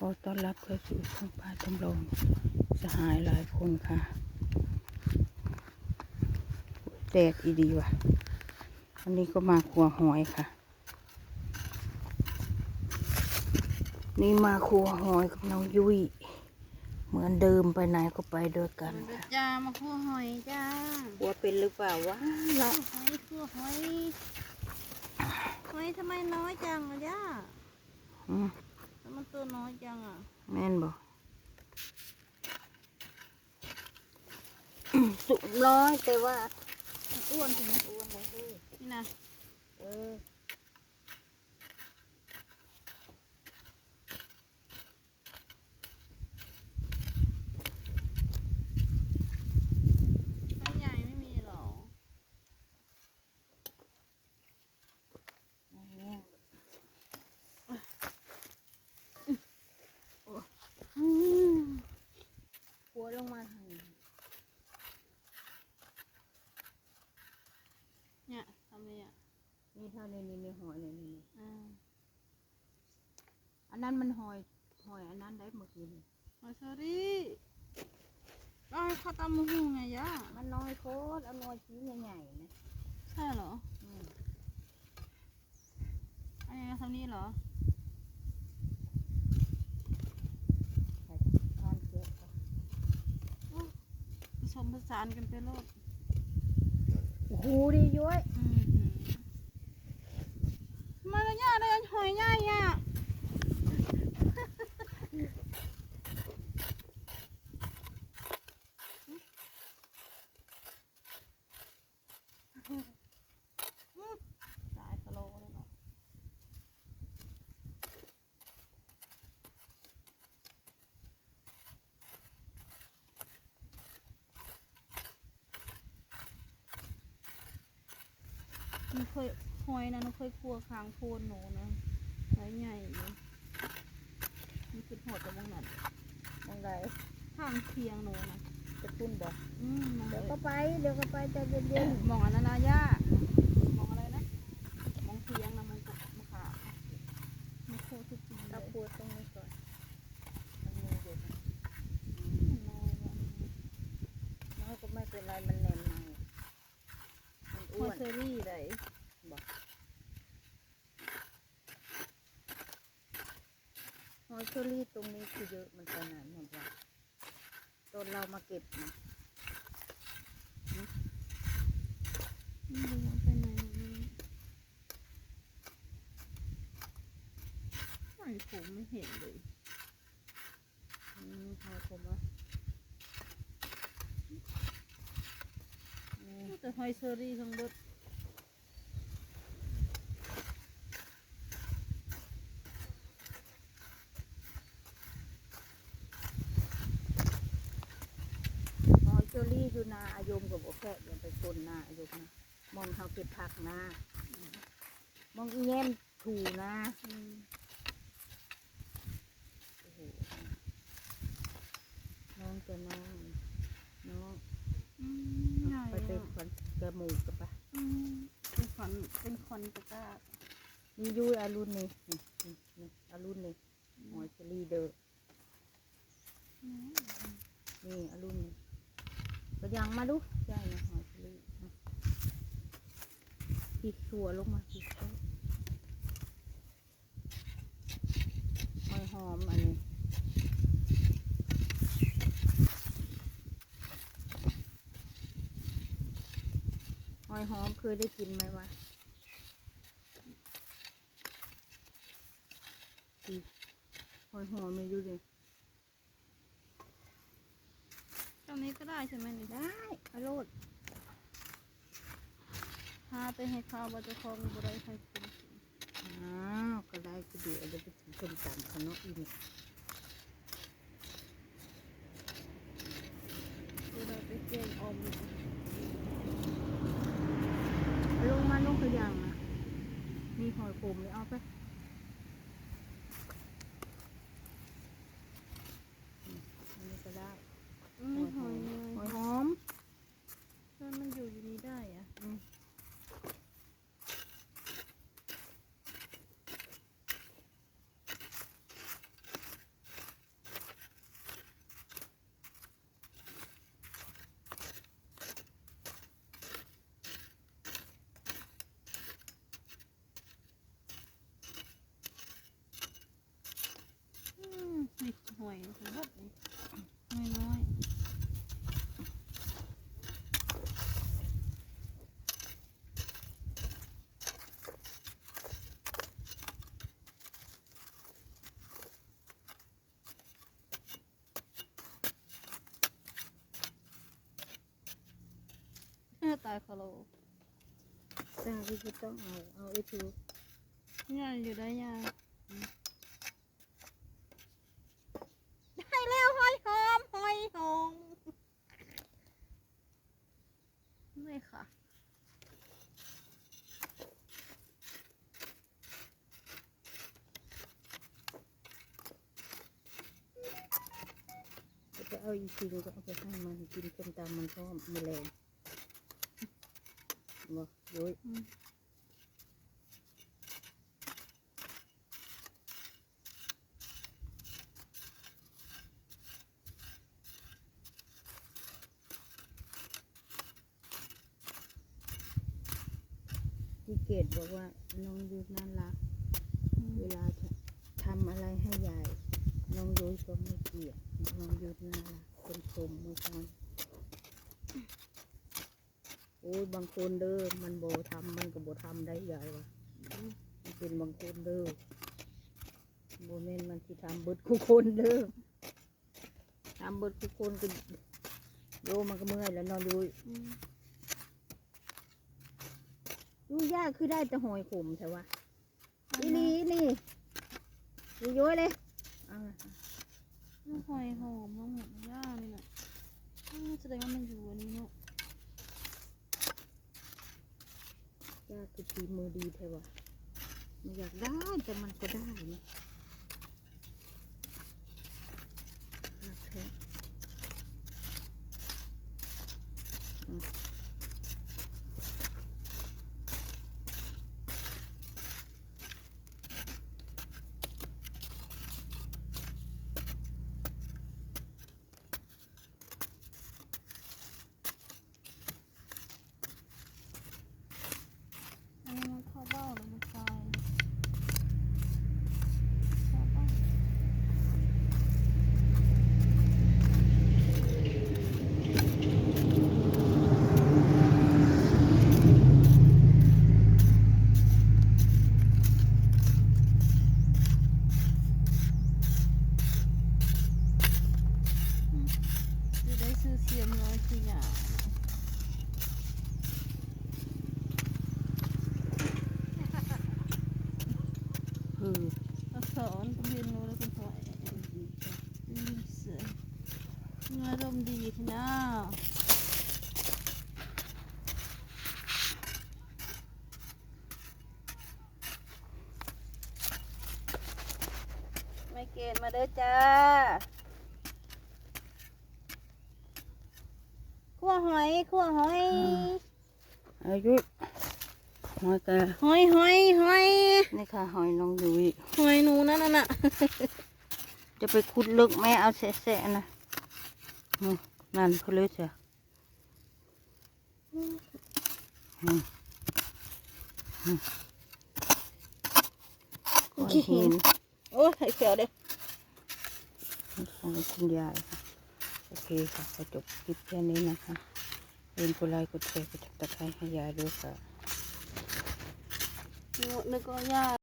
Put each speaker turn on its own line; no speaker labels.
ขอต้อนรับเข้าสู่ช่องพาทำรงสหายหลายคนค่ะแดดอีดีว่ะวันนี้ก็มาครัวหอยค่ะ นี่มาครัวหอยกับน้องยุ้ยเหมือนเดิมไปไหนก็ไปด้วยกัน
มัน
ค่ะ
จ้ามาคั่วหอยจ้า
ว่าเป็นหรือเปล่าวะละ
หอยคั่วหอยหอยทำไมน้อยจังอะจ้า
อืม
ทำไมมันตัวน้อยจังอะ
แม่นบอกสุกน้อยแต่ว่า
มันอ้วนใช่ไหม
อ้วนเลยเฮ้ย
นี่นะ
เออ
หอยใหญ่ไม่มีหรอ
อืมหัวลงมาทางนี้
เนี่ยทำเนี่ย
นี่เท่านี้นี่นี่หอยนี่นี่
อ่า
อันนั้นมันหอยหอยอันนั้นได้เมื่อกี้นี่
หอยเชอรี่เราให้ข้าวตำมะฮุ่งไงย่า
มันน้อยโคตรเอาหน่อยชิ้นใหญ่ๆนะ
ใช่เหรอ
อืม
อันนี้ทำนี่เหรอ
ใส่ทานเกลือก่อน
ผสมผสานกันไปโลด
โอ้โหดีย้อย
อืมหือทำไมล่ะย่าได้ หอยใหญ่ย่าสายสโลว์เลยเนาะมันเคยหอยนะหนูเคยครัวคางโพนหนูนะ หอยใหญ่เลยมันคือหดกับมงนั้น
มองได
ข้างเคียงหนูนะ
จะพุ่นบอก
อืมมอง
เดี๋ยวก็ไปเดี๋ยวก็ไปใจเย็น
มองอันนั้นนะย่ามองอะไรนะมองเคียงนะมองกบมะขามมะโคทุกที
ๆ
เล
ตะ
ย
ปูตรงนี้ก่อนตรงนี้อยู่น้
อย
น้อยก็ไม่เป็นไรมันแหนมในมันอ้วน
เชอรี่เลย
บอก อยเชอรี่ตรงนี้คือเยอะมันขนาดหมดว่าตอนเรามาเก็บนะ
ไม่รู้ว่าไปไหนหมดเลยไม่ผมไม่เห็นเลย
อืมหอยผมว่า
แต่หอยเชอรี่ทั้งหมด
ห อยเชอรี่อยู่นาอายมกับโอแค่เดี๋ยวไปคนนาอายมนะมองเขาเก็บผักนามองอีแย้มถูนะ
อืม
โอ้โหน้องจะน้องน้อง
อืมใหญ่
ไปเป็น
อะ
คนกระหมูกกับปะ
อืมเป็นขอนเป็นคอนตะกร้า
นี่ยุ้ยอารุณนี่นี่นี่นี่อารุณนี่หอยเชอรี่เด้อ
อืม
นี่อารุณนี่ก็ ยังมาดูใช่นะหอยเชอรี่ตัวลงมาพริกชัวหอยหอมอันนี้หอยหอมเคยได้กินไหมวะหอยหอมมีอยู่ดิ
ตรง นี้ก็ได้ใช่ไหมนี่
ได้อร่อย
พาไปให้ข้าวว่าเจะคลองบุไรใครกิน
อ้าวก็ได้ก็ดีเอาเดี๋ยวไปถึงคนตามเขาเนาะอีนี่
บุไรไปเจียงออมอยู่
เอาลงมาลงตัวอย่างนะมีหอยขมเลยเอาไปอืมอันนี้ก็ได้
อืมหอยเลย
หอยหอม
ถ้ามันอยู่อยู่นี้ได้อะ
อืม
ใส่เบิดนี่น้อยๆเอ้อตายคาโล
สร้างที่จะต้องเอา เอาไอ้ทู
เนี่ยอยู่ได้ยังได้แล้วหอยหอมหอยหอมไม่ค่ะ
จะเอาอีกทีก็เอาไปให้มันกินส้มตำมันก็แมลง บอกโย้ย
อืม
พี่เกดบอกว่าน้องยูน่ารัก
อืม
เวลาทำอะไรให้ยาย น้องยุ้ยก็ไม่เกลียดน้องยุ้ยน่ารักเป็นชมมือกันโอ้ยบางคนเด้อมันโบทำมันก็โบทำได้ยายวะมันเป็นบางคนเด้อโบแม่นมันที่ทำเบิดคู่คนเด้อทำเบิดคู่คนก็โยมันก็เมื่อยแล้วเนอนยุ้ย
อืม
ยุ้ยยากคือได้แต่หอยขมแต่ว่าอีนี่นี่ยุ้ยย้อยเลยเอามา
น้ำหอยหอมน้ำหอมย่านี่แหละอ้าวแสดงว่ามันอยู่อันนี้เนาะ
ยากคือฝีมือดีแท้ว่ะมันอยากได้แต่มันก็ได้นะรักแท้อืม
อันนี้มันเข้าเบ้าแล้วมันคลายเข้าเบ้า จะได้ซื้อเสียงน้อยคืออย่าง
คือ
อักษรเรียนรู้แล้วเป็นตัวเองอืมเสือเงอารมณ์ดีทีนะไม่เกณฑ์มาเด้อจ้า ขั้วหอยขั้วหอย
อายุหอยแก
หอยหอยหอย
นี่ค่ะหอยน้องยุ้ย
หอยหนูนั่นน่ะ
จะไปขุดลึกแม่เอาแสะๆนะอืมนั่นเขาเลยเสียอืมอืมก้อนหิน
โอ้ยไข่เขียวเด้
ของคุณยายค่ะโอเคค่ะก็จบคลิปแค่นี้นะคะ เรียนกดไลค์กดแชร์กดติดตามให้ยายด้วยค่ะ
นึกก็ยาก